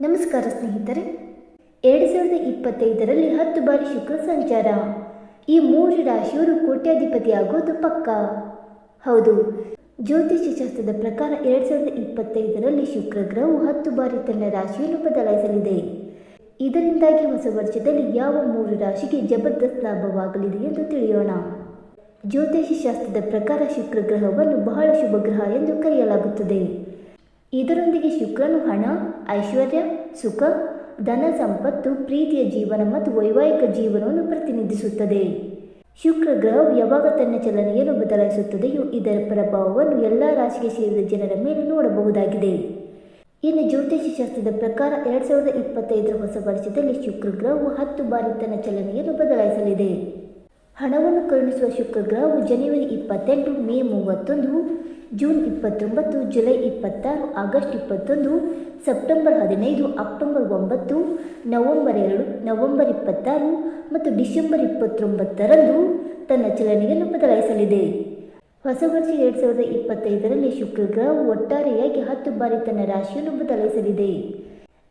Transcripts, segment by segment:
ನಮಸ್ಕಾರ ಸ್ನೇಹಿತರೆ, ಎರಡು ಸಾವಿರದ ಇಪ್ಪತ್ತೈದರಲ್ಲಿ ಹತ್ತು ಬಾರಿ ಶುಕ್ರ ಸಂಚಾರ. ಈ ಮೂರು ರಾಶಿಯವರು ಕೋಟ್ಯಾಧಿಪತಿ ಆಗೋದು ಪಕ್ಕ. ಹೌದು ಶಾಸ್ತ್ರದ ಪ್ರಕಾರ ಎರಡು ಸಾವಿರದ ಇಪ್ಪತ್ತೈದರಲ್ಲಿ ಶುಕ್ರ ಗ್ರಹವು ಹತ್ತು ಬಾರಿ ತನ್ನ ರಾಶಿಯನ್ನು ಬದಲಾಯಿಸಲಿದೆ. ಇದರಿಂದಾಗಿ ಹೊಸ ವರ್ಷದಲ್ಲಿ ಯಾವ ಮೂರು ರಾಶಿಗೆ ಜಬರ್ದಸ್ತ್ ಲಾಭವಾಗಲಿದೆ ಎಂದು ತಿಳಿಯೋಣ. ಶಾಸ್ತ್ರದ ಪ್ರಕಾರ ಶುಕ್ರ ಗ್ರಹವನ್ನು ಬಹಳ ಶುಭ ಗ್ರಹ ಎಂದು ಕರೆಯಲಾಗುತ್ತದೆ. ಇದರೊಂದಿಗೆ ಶುಕ್ರನು ಹಣ, ಐಶ್ವರ್ಯ, ಸುಖ, ಧನ, ಸಂಪತ್ತು, ಪ್ರೀತಿಯ ಜೀವನ ಮತ್ತು ವೈವಾಹಿಕ ಜೀವನವನ್ನು ಪ್ರತಿನಿಧಿಸುತ್ತದೆ. ಶುಕ್ರ ಗ್ರಹವು ಯಾವಾಗ ತನ್ನ ಚಲನೆಯನ್ನು ಬದಲಾಯಿಸುತ್ತದೆಯೋ ಇದರ ಪ್ರಭಾವವನ್ನು ಎಲ್ಲ ರಾಶಿಗೆ ಸೇರಿದ ಜನರ ಮೇಲೆ ನೋಡಬಹುದಾಗಿದೆ. ಇನ್ನು ಜ್ಯೋತಿಷ್ಯ ಶಾಸ್ತ್ರದ ಪ್ರಕಾರ ಎರಡು ಸಾವಿರದ ಇಪ್ಪತ್ತೈದರ ಹೊಸ ವರ್ಷದಲ್ಲಿ ಶುಕ್ರ ಗ್ರಹವು ಹತ್ತು ಬಾರಿ ತನ್ನ ಚಲನೆಯನ್ನು ಬದಲಾಯಿಸಲಿದೆ. ಹಣವನ್ನು ಕರುಣಿಸುವ ಶುಕ್ರ ಗ್ರಹವು ಜನವರಿ ಇಪ್ಪತ್ತೆಂಟು, ಮೇ ಮೂವತ್ತೊಂದು ಜೂನ್ ಇಪ್ಪತ್ತೊಂಬತ್ತು, ಜುಲೈ ಇಪ್ಪತ್ತಾರು, ಆಗಸ್ಟ್ ಇಪ್ಪತ್ತೊಂದು, ಸೆಪ್ಟೆಂಬರ್ ಹದಿನೈದು, ಅಕ್ಟೋಬರ್ ಒಂಬತ್ತು, ನವೆಂಬರ್ ಎರಡು, ನವೆಂಬರ್ ಇಪ್ಪತ್ತಾರು ಮತ್ತು ಡಿಸೆಂಬರ್ ಇಪ್ಪತ್ತೊಂಬತ್ತರಂದು ತನ್ನ ಚಲನೆಯನ್ನು ಬದಲಾಯಿಸಲಿದೆ. ಹೊಸ ವರ್ಷ ಎರಡು ಸಾವಿರದ ಇಪ್ಪತ್ತೈದರಲ್ಲಿ ಶುಕ್ರ ಗ್ರಹವು ಒಟ್ಟಾರೆಯಾಗಿ ಹತ್ತು ಬಾರಿ ತನ್ನ ರಾಶಿಯನ್ನು ಬದಲಾಯಿಸಲಿದೆ.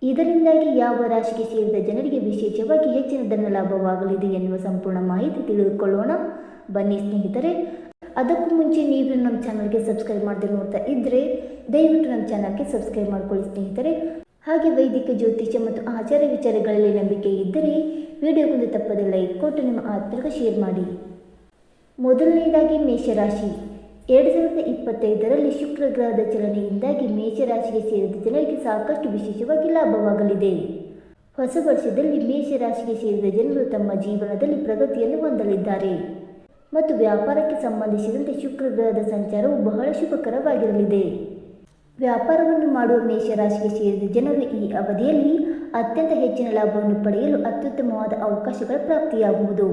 ಇದರಿಂದಾಗಿ ಯಾವ ರಾಶಿಗೆ ಸೇರಿದ ಜನರಿಗೆ ವಿಶೇಷವಾಗಿ ಹೆಚ್ಚಿನ ಧನ ಲಾಭವಾಗಲಿದೆ ಎನ್ನುವ ಸಂಪೂರ್ಣ ಮಾಹಿತಿ ತಿಳಿದುಕೊಳ್ಳೋಣ. ಬನ್ನಿ ಸ್ನೇಹಿತರೆ ಅದಕ್ಕೂ ಮುಂಚೆ ನೀವು ನಮ್ಮ ಚಾನಲ್ಗೆ ಸಬ್ಸ್ಕ್ರೈಬ್ ಮಾಡದೆ ನೋಡ್ತಾ ಇದ್ದರೆ ದಯವಿಟ್ಟು ನಮ್ಮ ಚಾನಲ್ಗೆ ಸಬ್ಸ್ಕ್ರೈಬ್ ಮಾಡ್ಕೊಳ್ಳಿ ಸ್ನೇಹಿತರೆ. ಹಾಗೆ ವೈದಿಕ ಜ್ಯೋತಿಷ್ಯ ಮತ್ತು ಆಚಾರ ವಿಚಾರಗಳಲ್ಲಿ ನಂಬಿಕೆ ಇದ್ದರೆ ವಿಡಿಯೋಗೊಂದು ತಪ್ಪದೆ ಲೈಕ್ ಕೊಟ್ಟು ನಿಮ್ಮ ಆತ್ಮರಿಗೆ ಶೇರ್ ಮಾಡಿ. ಮೊದಲನೆಯದಾಗಿ ಮೇಷರಾಶಿ. ಎರಡು ಸಾವಿರದ ಇಪ್ಪತ್ತೈದರಲ್ಲಿ ಶುಕ್ರ ಗ್ರಹದ ಚಲನೆಯಿಂದಾಗಿ ಮೇಷರಾಶಿಗೆ ಸೇರಿದ ಜನರಿಗೆ ಸಾಕಷ್ಟು ವಿಶೇಷವಾಗಿ ಲಾಭವಾಗಲಿದೆ. ಹೊಸ ವರ್ಷದಲ್ಲಿ ಮೇಷರಾಶಿಗೆ ಸೇರಿದ ಜನರು ತಮ್ಮ ಜೀವನದಲ್ಲಿ ಪ್ರಗತಿಯನ್ನು ಹೊಂದಲಿದ್ದಾರೆ. ಮತ್ತು ವ್ಯಾಪಾರಕ್ಕೆ ಸಂಬಂಧಿಸಿದಂತೆ ಶುಕ್ರ ಗ್ರಹದ ಸಂಚಾರವು ಬಹಳ ಶುಭಕರವಾಗಿರಲಿದೆ. ವ್ಯಾಪಾರವನ್ನು ಮಾಡುವ ಮೇಷರಾಶಿಗೆ ಸೇರಿದ ಜನರು ಈ ಅವಧಿಯಲ್ಲಿ ಅತ್ಯಂತ ಹೆಚ್ಚಿನ ಲಾಭವನ್ನು ಪಡೆಯಲು ಅತ್ಯುತ್ತಮವಾದ ಅವಕಾಶಗಳ ಪ್ರಾಪ್ತಿಯಾಗುವುದು.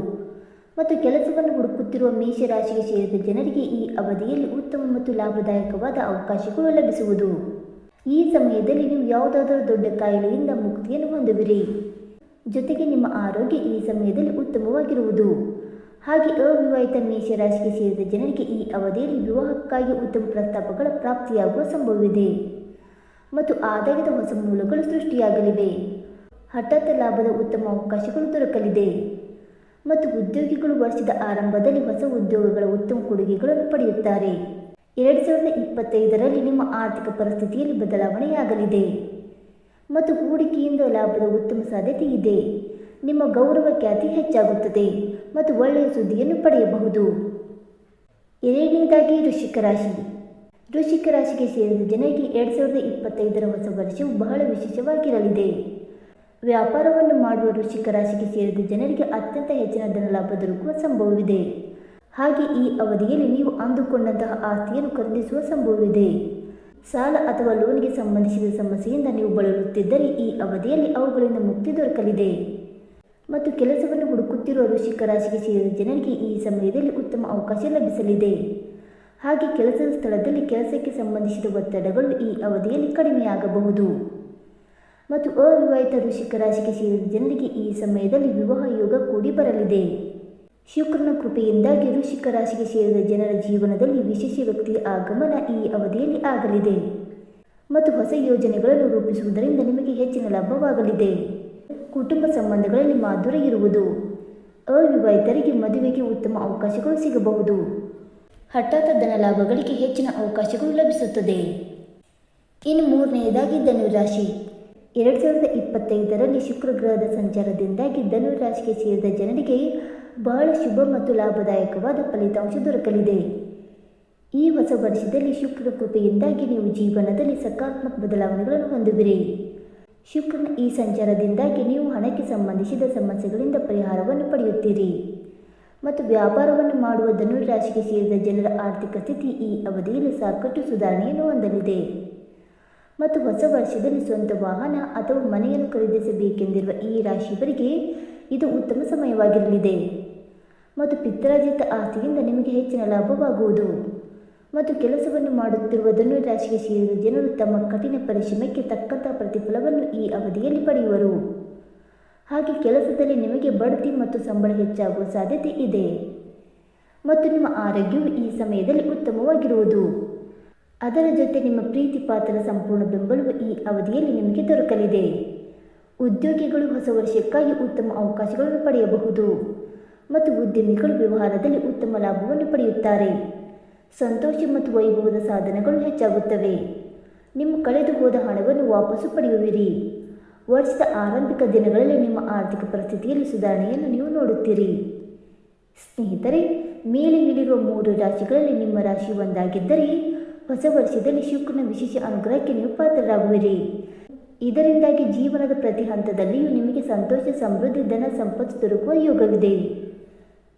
ಮತ್ತು ಕೆಲಸವನ್ನು ಹುಡುಕುತ್ತಿರುವ ಮೇಷರಾಶಿಗೆ ಸೇರಿದ ಜನರಿಗೆ ಈ ಅವಧಿಯಲ್ಲಿ ಉತ್ತಮ ಮತ್ತು ಲಾಭದಾಯಕವಾದ ಅವಕಾಶಗಳು ಲಭಿಸುವುದು. ಈ ಸಮಯದಲ್ಲಿ ನೀವು ಯಾವುದಾದರೂ ದೊಡ್ಡ ಕಾಯಿಲೆಯಿಂದ ಮುಕ್ತಿಯನ್ನು ಹೊಂದುವಿರಿ. ಜೊತೆಗೆ ನಿಮ್ಮ ಆರೋಗ್ಯ ಈ ಸಮಯದಲ್ಲಿ ಉತ್ತಮವಾಗಿರುವುದು. ಹಾಗೆ ಅವಿವಾಹಿತ ಮೇಷರಾಶಿಗೆ ಸೇರಿದ ಜನರಿಗೆ ಈ ಅವಧಿಯಲ್ಲಿ ವಿವಾಹಕ್ಕಾಗಿ ಉತ್ತಮ ಪ್ರಸ್ತಾಪಗಳ ಪ್ರಾಪ್ತಿಯಾಗುವ ಸಂಭವವಿದೆ. ಮತ್ತು ಆದಾಯದ ಹೊಸ ಮೂಲಗಳು ಸೃಷ್ಟಿಯಾಗಲಿವೆ. ಹಠಾತ್ ಲಾಭದ ಉತ್ತಮ ಅವಕಾಶಗಳು ದೊರಕಲಿದೆ. ಮತ್ತು ಉದ್ಯೋಗಿಗಳು ವರ್ಷದ ಆರಂಭದಲ್ಲಿ ಹೊಸ ಉದ್ಯೋಗಗಳ ಉತ್ತಮ ಕೊಡುಗೆಗಳನ್ನು ಪಡೆಯುತ್ತಾರೆ. ಎರಡು ಸಾವಿರದ ಇಪ್ಪತ್ತೈದರಲ್ಲಿ ನಿಮ್ಮ ಆರ್ಥಿಕ ಪರಿಸ್ಥಿತಿಯಲ್ಲಿ ಬದಲಾವಣೆಯಾಗಲಿದೆ. ಮತ್ತು ಹೂಡಿಕೆಯಿಂದ ಲಾಭದ ಉತ್ತಮ ಸಾಧ್ಯತೆ ಇದೆ. ನಿಮ್ಮ ಗೌರವ ಖ್ಯಾತಿ ಹೆಚ್ಚಾಗುತ್ತದೆ. ಮತ್ತು ಒಳ್ಳೆಯ ಸುದ್ದಿಯನ್ನು ಪಡೆಯಬಹುದು. ಎರಡನೇದಾಗಿ ವೃಶ್ಚಿಕ ರಾಶಿ. ವೃಶ್ಚಿಕ ರಾಶಿಗೆ ಸೇರಿದ ಜನರಿಗೆ ಎರಡು ಸಾವಿರದ ಇಪ್ಪತ್ತೈದರ ಹೊಸ ವರ್ಷವು ಬಹಳ ವಿಶೇಷವಾಗಿರಲಿದೆ. ವ್ಯಾಪಾರವನ್ನು ಮಾಡುವ ವೃಶ್ಚಿಕ ರಾಶಿಗೆ ಸೇರಿದ ಜನರಿಗೆ ಅತ್ಯಂತ ಹೆಚ್ಚಿನ ಧನಲಾಭ ದೊರಕುವ ಸಂಭವವಿದೆ. ಹಾಗೆ ಈ ಅವಧಿಯಲ್ಲಿ ನೀವು ಅಂದುಕೊಂಡಂತಹ ಆಸ್ತಿಯನ್ನು ಖರೀದಿಸುವ ಸಂಭವವಿದೆ. ಸಾಲ ಅಥವಾ ಲೋನ್ಗೆ ಸಂಬಂಧಿಸಿದ ಸಮಸ್ಯೆಯಿಂದ ನೀವು ಬಳಲುತ್ತಿದ್ದರೆ ಈ ಅವಧಿಯಲ್ಲಿ ಅವುಗಳಿಂದ ಮುಕ್ತಿ ದೊರಕಲಿದೆ. ಮತ್ತು ಕೆಲಸವನ್ನು ಹುಡುಕುತ್ತಿರುವ ವೃಷಿಕ ರಾಶಿಗೆ ಸೇರಿದ ಜನರಿಗೆ ಈ ಸಮಯದಲ್ಲಿ ಉತ್ತಮ ಅವಕಾಶ ಲಭಿಸಲಿದೆ. ಹಾಗೆ ಕೆಲಸದ ಸ್ಥಳದಲ್ಲಿ ಕೆಲಸಕ್ಕೆ ಸಂಬಂಧಿಸಿದ ಒತ್ತಡಗಳು ಈ ಅವಧಿಯಲ್ಲಿ ಕಡಿಮೆಯಾಗಬಹುದು. ಮತ್ತು ಅವಿವಾಹಿತ ರಾಶಿಗೆ ಸೇರಿದ ಜನರಿಗೆ ಈ ಸಮಯದಲ್ಲಿ ವಿವಾಹ ಯೋಗ ಕೂಡಿ ಬರಲಿದೆ. ಶುಕ್ರನ ಕೃಪೆಯಿಂದಾಗಿ ವೃಷಿಕ ರಾಶಿಗೆ ಸೇರಿದ ಜನರ ಜೀವನದಲ್ಲಿ ವಿಶೇಷ ವ್ಯಕ್ತಿಯ ಆಗಮನ ಈ ಅವಧಿಯಲ್ಲಿ ಆಗಲಿದೆ. ಮತ್ತು ಹೊಸ ಯೋಜನೆಗಳನ್ನು ರೂಪಿಸುವುದರಿಂದ ನಿಮಗೆ ಹೆಚ್ಚಿನ ಲಾಭವಾಗಲಿದೆ. ಕುಟುಂಬ ಸಂಬಂಧಗಳಲ್ಲಿ ಮಾಧುರ್ಯ ಇರುವುದು. ಅವಿವಾಹಿತರಿಗೆ ಮದುವೆಗೆ ಉತ್ತಮ ಅವಕಾಶಗಳು ಸಿಗಬಹುದು. ಹಠಾತ್ ಧನ ಲಾಭಗಳಿಗೆ ಹೆಚ್ಚಿನ ಅವಕಾಶಗಳು ಲಭಿಸುತ್ತದೆ. ಇನ್ನು ಮೂರನೆಯದಾಗಿ ಧನುರಾಶಿ. ಎರಡು ಸಾವಿರದ ಇಪ್ಪತ್ತೈದರಲ್ಲಿ ಶುಕ್ರ ಗ್ರಹದ ಸಂಚಾರದಿಂದಾಗಿ ಧನುರಾಶಿಗೆ ಸೇರಿದ ಜನರಿಗೆ ಬಹಳ ಶುಭ ಮತ್ತು ಲಾಭದಾಯಕವಾದ ಫಲಿತಾಂಶ ದೊರಕಲಿದೆ. ಈ ಹೊಸ ವರ್ಷದಲ್ಲಿ ಶುಕ್ರ ಕೃಪೆಯಿಂದಾಗಿ ನೀವು ಜೀವನದಲ್ಲಿ ಸಕಾರಾತ್ಮಕ ಬದಲಾವಣೆಗಳನ್ನು ಹೊಂದುವಿರಿ. ಶುಕ್ರನ ಈ ಸಂಚಾರದಿಂದಾಗಿ ನೀವು ಹಣಕ್ಕೆ ಸಂಬಂಧಿಸಿದ ಸಮಸ್ಯೆಗಳಿಂದ ಪರಿಹಾರವನ್ನು ಪಡೆಯುತ್ತೀರಿ. ಮತ್ತು ವ್ಯಾಪಾರವನ್ನು ಮಾಡುವ ಧನುರಾಶಿಗೆ ಸೇರಿದ ಜನರ ಆರ್ಥಿಕ ಸ್ಥಿತಿ ಈ ಅವಧಿಯಲ್ಲಿ ಸಾಕಷ್ಟು ಸುಧಾರಣೆಯನ್ನು ಹೊಂದಲಿದೆ. ಮತ್ತು ಹೊಸ ವರ್ಷದಲ್ಲಿ ಸ್ವಂತ ವಾಹನ ಅಥವಾ ಮನೆಯನ್ನು ಖರೀದಿಸಬೇಕೆಂದಿರುವ ಈ ರಾಶಿಯವರಿಗೆ ಇದು ಉತ್ತಮ ಸಮಯವಾಗಿರಲಿದೆ. ಮತ್ತು ಪಿತ್ರಾರ್ಜಿತ ಆಸ್ತಿಯಿಂದ ನಿಮಗೆ ಹೆಚ್ಚಿನ ಲಾಭವಾಗುವುದು. ಮತ್ತು ಕೆಲಸವನ್ನು ಮಾಡುತ್ತಿರುವ ಧನುರಾಶಿಗೆ ಸೇರಿದ ಜನರು ತಮ್ಮ ಕಠಿಣ ಪರಿಶ್ರಮಕ್ಕೆ ತಕ್ಕಂಥ ಪ್ರತಿಫಲವನ್ನು ಈ ಅವಧಿಯಲ್ಲಿ ಪಡೆಯುವರು. ಹಾಗೆ ಕೆಲಸದಲ್ಲಿ ನಿಮಗೆ ಬಡ್ತಿ ಮತ್ತು ಸಂಬಳ ಹೆಚ್ಚಾಗುವ ಸಾಧ್ಯತೆ ಇದೆ. ಮತ್ತು ನಿಮ್ಮ ಆರೋಗ್ಯವು ಈ ಸಮಯದಲ್ಲಿ ಉತ್ತಮವಾಗಿರುವುದು. ಅದರ ಜೊತೆ ನಿಮ್ಮ ಪ್ರೀತಿ ಪಾತ್ರ ಸಂಪೂರ್ಣ ಬೆಂಬಲವು ಈ ಅವಧಿಯಲ್ಲಿ ನಿಮಗೆ ದೊರಕಲಿದೆ. ಉದ್ಯೋಗಿಗಳು ಹೊಸ ವರ್ಷಕ್ಕಾಗಿ ಉತ್ತಮ ಅವಕಾಶಗಳನ್ನು ಪಡೆಯಬಹುದು. ಮತ್ತು ಉದ್ಯಮಿಗಳು ವ್ಯವಹಾರದಲ್ಲಿ ಉತ್ತಮ ಲಾಭವನ್ನು ಪಡೆಯುತ್ತಾರೆ. ಸಂತೋಷ ಮತ್ತು ವೈಭವದ ಸಾಧನಗಳು ಹೆಚ್ಚಾಗುತ್ತವೆ. ನಿಮ್ಮ ಕಳೆದು ಹೋದ ಹಣವನ್ನು ವಾಪಸ್ಸು ಪಡೆಯುವಿರಿ. ವರ್ಷದ ಆರಂಭಿಕ ದಿನಗಳಲ್ಲಿ ನಿಮ್ಮ ಆರ್ಥಿಕ ಪರಿಸ್ಥಿತಿಯಲ್ಲಿ ಸುಧಾರಣೆಯನ್ನು ನೀವು ನೋಡುತ್ತೀರಿ. ಸ್ನೇಹಿತರೆ, ಮೇಲೆ ಹೇಳಿರುವ ಮೂರು ರಾಶಿಗಳಲ್ಲಿ ನಿಮ್ಮ ರಾಶಿ ಒಂದಾಗಿದ್ದರೆ, ಹೊಸ ವರ್ಷದಲ್ಲಿ ಶುಕ್ರನ ವಿಶೇಷ ಅನುಗ್ರಹಕ್ಕೆ ನೀವು ಪಾತ್ರರಾಗುವಿರಿ. ಇದರಿಂದಾಗಿ ಜೀವನದ ಪ್ರತಿ ಹಂತದಲ್ಲಿಯೂ ನಿಮಗೆ ಸಂತೋಷ, ಸಮೃದ್ಧಿ, ಧನ, ಸಂಪತ್ತು ದೊರಕುವ ಯೋಗವಿದೆ.